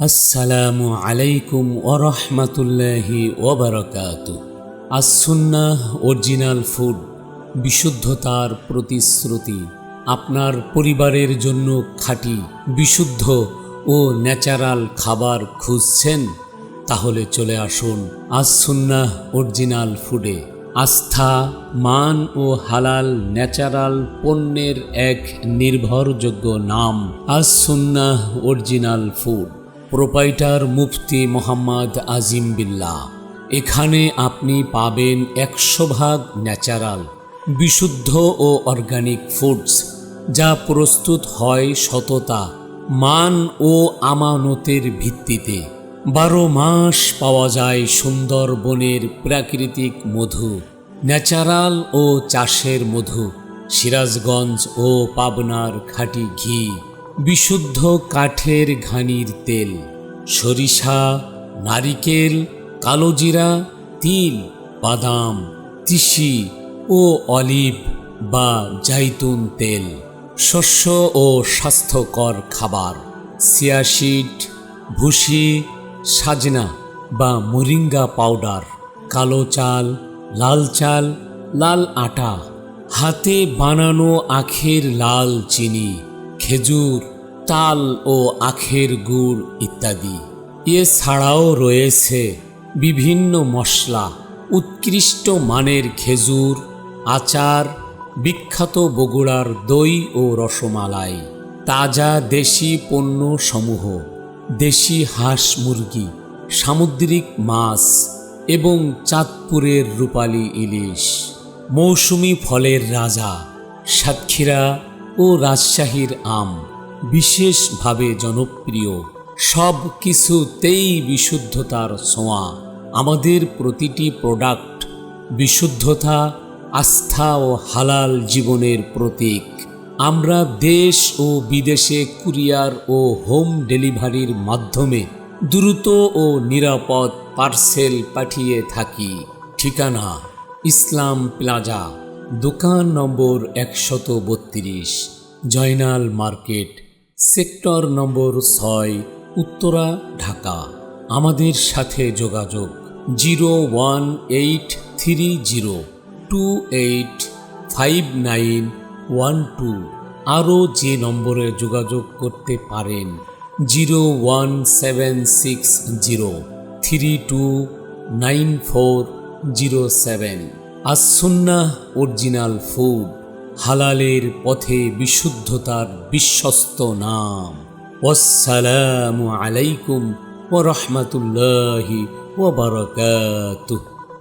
আসসালামু আলাইকুম ওরহমতুল্লাহি ওবরকাত আসুন্নাহ অরিজিনাল ফুড, বিশুদ্ধতার প্রতিশ্রুতি, আপনার পরিবারের জন্য খাঁটি, বিশুদ্ধ ও ন্যাচারাল খাবার খুঁজছেন? তাহলে চলে আসুন আসুন্নাহ অরিজিনাল ফুডে। আস্থা, মান ও হালাল ন্যাচারাল পণ্যের এক নির্ভরযোগ্য নাম Assunnah original food. Proprietor Mufti Mohammad Azim Billah. এখানে আপনি পাবেন একশো ভাগ ন্যাচারাল, বিশুদ্ধ ও অর্গানিক ফুডস, যা প্রস্তুত হয় সততা, মান ও আমানতের ভিত্তিতে। বারো মাস পাওয়া যায় সুন্দরবনের প্রাকৃতিক মধু, ন্যাচারাল ও চাষের মধু, সিরাজগঞ্জ ও পাবনার খাঁটি ঘি। বিশুদ্ধ কাঠের ঘানির তেল, সরিষা, নারিকেল কালোজিরা তিল, বাদাম, তিসি ও অলিভ বা জাইতুন তেল, শস্য ও স্বাস্থ্যকর খাবার সিয়াশিড ভুসি, সাজনা বা মোরিঙ্গা পাউডার, কালো চাল, লাল চাল, লাল আটা, হাতে বানানো আখের লাল চিনি খেজুর, তাল ও আখের গুড় ইত্যাদি। এছাড়াও রয়েছে বিভিন্ন মশলা, উৎকৃষ্ট মানের খেজুর, আচার, বিখ্যাত বগুড়ার দই ও রসমালাই। তাজা দেশি পণ্য সমূহ, দেশি হাঁস মুরগি, সামুদ্রিক মাছ এবং চাঁদপুরের রূপালী ইলিশ। মৌসুমি ফলের রাজা সাতক্ষীরা ও রাজশাহীর আম, বিশেষভাবে জনপ্রিয়। সব কিছুতেই বিশুদ্ধতার ছোঁয়া। আমাদের প্রতিটি প্রোডাক্ট বিশুদ্ধতা, আস্থা ও হালাল জীবনের প্রতীক। আমরা দেশ ও বিদেশে কুরিয়ার ও হোম ডেলিভারির মাধ্যমে দ্রুত ও নিরাপদ পার্সেল পাঠিয়ে থাকি। ঠিকানা, ইসলাম প্লাজা, দোকান নম্বর একশত বত্রিশ। জয়নাল মার্কেট, সেক্টর নম্বর ছয়, উত্তরা, ঢাকা। আমাদের সাথে যোগাযোগ zero one eight three zero two eight five nine one two. আরও যে নম্বরে যোগাযোগ করতে পারেন zero one seven six zero three two nine four zero seven. Assunnah original food. হালালের পথে বিশুদ্ধতার বিশ্বস্ত নাম। ওয়াসসালামু আলাইকুম ও রহমতুল্লাহি ও ওবরকাতুহ